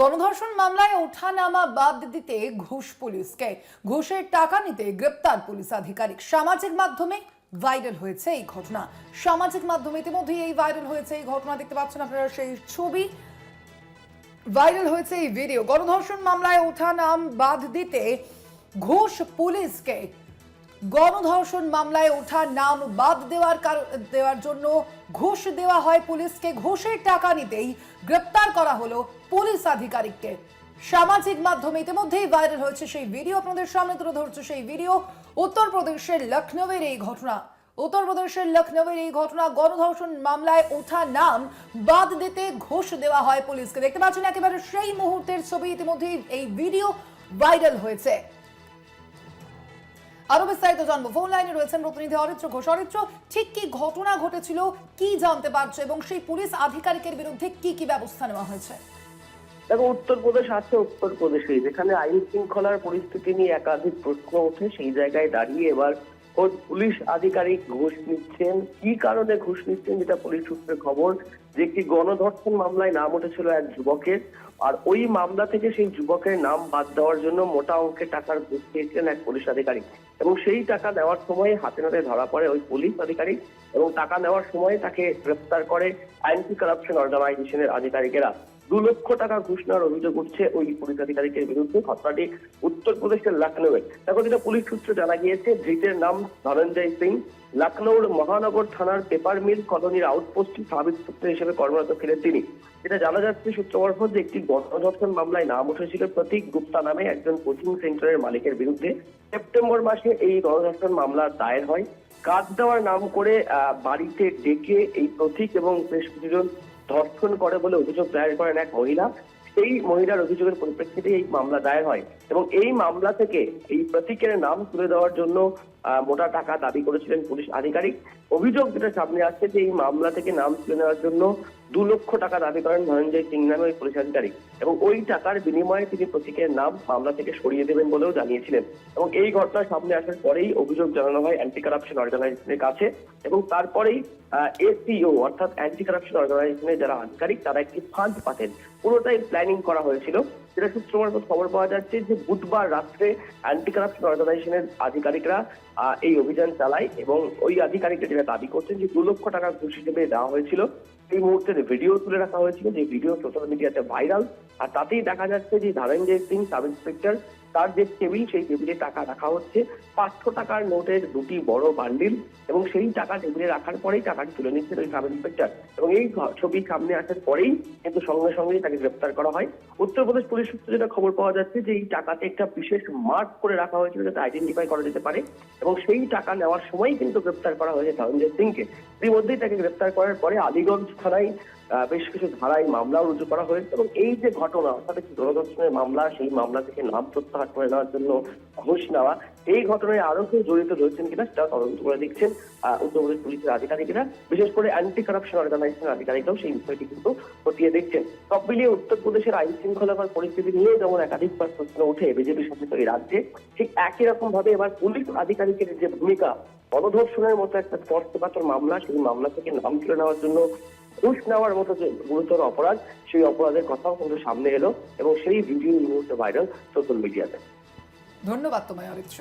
গণধর্ষণ মামলায় ওঠানামা বাদ দিতে ঘুষ পুলিশকে। ঘুষের টাকা নিতে গ্রেপ্তার পুলিশ আধিকারিক। সামাজিক মাধ্যমে ভাইরাল হয়েছে এই ঘটনা। সামাজিক মাধ্যমে ইতিমধ্যেই এই ভাইরাল হয়েছে এই ঘটনা দেখতে পাচ্ছেন আপনারা সেই ছবি। ভাইরাল হয়েছে এই ভিডিও গণধর্ষণ মামলায় ওঠা নাম বাদ দিতে ঘুষ পুলিশকে গণধর্ষণ মামলায় ওঠা নাম বাদ দেওয়ার দেওয়ার জন্য ঘুষ দেওয়া হয় পুলিশকে। ঘুষের টাকা নিতেই গ্রেপ্তার করা হলো পুলিশ আধিকারিককে। সামাজিক মাধ্যমে ইতিমধ্যেই ভাইরাল হয়েছে সেই ভিডিও। আপনাদের সামনে তুলে ধরছে সেই ভিডিও। উত্তরপ্রদেশের লখনৌয়ের এই ঘটনা। উত্তরপ্রদেশের লখনৌয়ের এই ঘটনা, গণধর্ষণ মামলায় ওঠা নাম বাদ দিতে ঘুষ দেওয়া হয় পুলিশকে। দেখতে পাচ্ছেন একেবারে সেই মুহূর্তের ছবি ইতিমধ্যেই এই ভিডিও ভাইরাল হয়েছে। আরও বিস্তারিত জানব। ফোন লাইনে রয়েছেন প্রতিনিধি অরিত্র ঘোষ। অরিত্র, ঠিক কি ঘটনা ঘটেছিল? কি জানতে পারছ? এবং সেই পুলিশ আধিকারিকের বিরুদ্ধে কি কি ব্যবস্থা নেওয়া হয়েছে? দেখো, উত্তরপ্রদেশ আছে উত্তরপ্রদেশে যেখানে আইন শৃঙ্খলার পরিস্থিতি নিয়ে একাধিক প্রশ্ন ওঠে, সেই জায়গায় দাঁড়িয়ে এবার পুলিশ আধিকারিক ঘুষ নিচ্ছেন, কি কারণে ঘুষ নিচ্ছেন, যেটা পুলিশ সূত্রে খবর যে একটি গণধর্ষণ মামলায় নাম উঠেছিল এক যুবকের। আর ওই মামলা থেকে সেই যুবকের নাম বাদ দেওয়ার জন্য মোটা অঙ্কের টাকার ঘুষ পেয়েছিলেন এক পুলিশ আধিকারিক। এবং সেই টাকা দেওয়ার সময় হাতে নাতে ধরা পড়ে ওই পুলিশ আধিকারিক এবং টাকা নেওয়ার সময় তাকে গ্রেপ্তার করে অ্যান্টি কারাপশন অর্গানাইজেশনের আধিকারিকেরা। দু লক্ষ টাকা ঘুষ নেওয়ার অভিযোগ উঠছে ওই পুলিশ আধিকারিকের বিরুদ্ধে। ঘটনাটি উত্তরপ্রদেশের লখনৌয়ে। দেখো, যেটা পুলিশ সূত্রে জানা গিয়েছে ধৃতের নাম ধনঞ্জয় সিং। লখনৌর মহানগর থানার পেপার মিল কলোনির আউটপোস্ট সাব ইন্সপেক্টর হিসেবে কর্মরত ছিলেন তিনি। যেটা জানা যাচ্ছে সূত্র যে একটি গণধর্ষণ মামলায় নাম উঠেছিল প্রতীক গুপ্তা নামে একজন কোচিং সেন্টারের মালিকের বিরুদ্ধে। সেপ্টেম্বর মাসে এই গণধর্ষণ মামলা দায়ের হয়। কাজ দেওয়ার নাম করে বাড়িতে ডেকে এই প্রতীক এবং বেশ কিছুজন ধর্ষণ করে বলে অভিযোগ দায়ের করেন এক মহিলা। সেই মহিলার অভিযোগের পরিপ্রেক্ষিতে এই মামলা দায়ের হয় এবং এই মামলা থেকে এই প্রতীকের নাম তুলে দেওয়ার জন্য মোটা টাকা দাবি করেছিলেন পুলিশ আধিকারিক। অভিযোগ যেটা সামনে আসছে যে এই মামলা থেকে নাম তুলে নেওয়ার জন্য দু লক্ষ টাকা দাবি করেন ধনঞ্জয় সিং নামে ওই পুলিশ আধিকারিক এবং ওই টাকার বিনিময়ে তিনি প্রতীকের নাম মামলা থেকে সরিয়ে দেবেন বলেও জানিয়েছিলেন এবং এই ঘটনা সামনে আসার পরেই অভিযোগ জানানো হয় অ্যান্টি কারাপশন অর্গানাইজেশনের কাছে এবং তারপরেই এসিও অর্থাৎ অ্যান্টি কারাপশন অর্গানাইজেশনের যারা আধিকারিক তারা একটি ফান্ড পাতেন। পুরোটাই প্ল্যানিং করা হয়েছিল। যেটা সূত্র মারফত খবর পাওয়া যাচ্ছে যে বুধবার রাত্রে অ্যান্টি কারাপশন অর্গানাইজেশনের আধিকারিকরা এই অভিযান চালায় এবং ওই আধিকারিকরা যেটা দাবি করছেন যে দু লক্ষ টাকা ঘুষ হিসেবে দেওয়া হয়েছিল। এই মুহূর্তে ভিডিও তুলে রাখা হয়েছিল, যে ভিডিও সোশ্যাল মিডিয়াতে ভাইরাল আর তাতেই দেখা যাচ্ছে যে ধারেন্দ্র সিং সাব ইন্সপেক্টর তার যে টেবিল, সেই টেবিলে টাকা রাখা হচ্ছে। পাঁচশো টাকার নোটের দুটি বড় বান্ডিল এবং সেই টাকা টেবিলে রাখার পরেই টাকাটি তুলে নিচ্ছেন ওই সাব ইন্সপেক্টর। এবং এই ছবি সামনে আসার পরেই কিন্তু সঙ্গে সঙ্গেই তাকে গ্রেপ্তার করা হয়। উত্তরপ্রদেশ পুলিশ সূত্রে যেটা খবর পাওয়া যাচ্ছে যে, এই টাকাতে একটা বিশেষ মার্ক করে রাখা হয়েছিল যাতে আইডেন্টিফাই করা যেতে পারে এবং সেই টাকা নেওয়ার সময় কিন্তু গ্রেপ্তার করা হয়েছে ধনঞ্জয় সিংকে। ইতিমধ্যেই তাকে গ্রেপ্তার করার পরে আলিগঞ্জ থানায় বেশ কিছু ধারায় মামলা রুজু করা হয়েছে এবং এই যে ঘটনা, অর্থাৎ একটি দূরদর্শনের মামলা, সেই মামলা থেকে নাম প্রত্যাহার করে নেওয়ার জন্য ঘুষ নেওয়া, এই ঘটনায় আরও কেউ জড়িত রয়েছেন কিনা সেটা তদন্ত করে দেখছেন উত্তরপ্রদেশ পুলিশের আধিকারিকেরা। বিশেষ করে অ্যান্টি কারাপশন অর্গানাইজেশনের আধিকারিকরাও সেই বিষয়টি কিন্তু খতিয়ে দেখছেন। সব মিলিয়ে উত্তরপ্রদেশের আইন শৃঙ্খলার পরিস্থিতি নিয়ে যেমন একাধিকবার প্রশ্ন ওঠে বিজেপি শাসিত এই রাজ্যে, ঠিক একই রকম ভাবে এবার পুলিশ আধিকারিকের যে ভূমিকা গণধর্ষণের মতো একটা স্পর্শকাতর মামলা, সেই মামলা থেকে নাম তুলে নেওয়ার জন্য ঘুষ নেওয়ার মতো যে গুরুতর অপরাধ, সেই অপরাধের কথাও কিন্তু সামনে এলো এবং সেই ভিডিও এই মুহূর্তে ভাইরাল সোশ্যাল মিডিয়াতে ধন্যবাদ তোমায় অরিত্র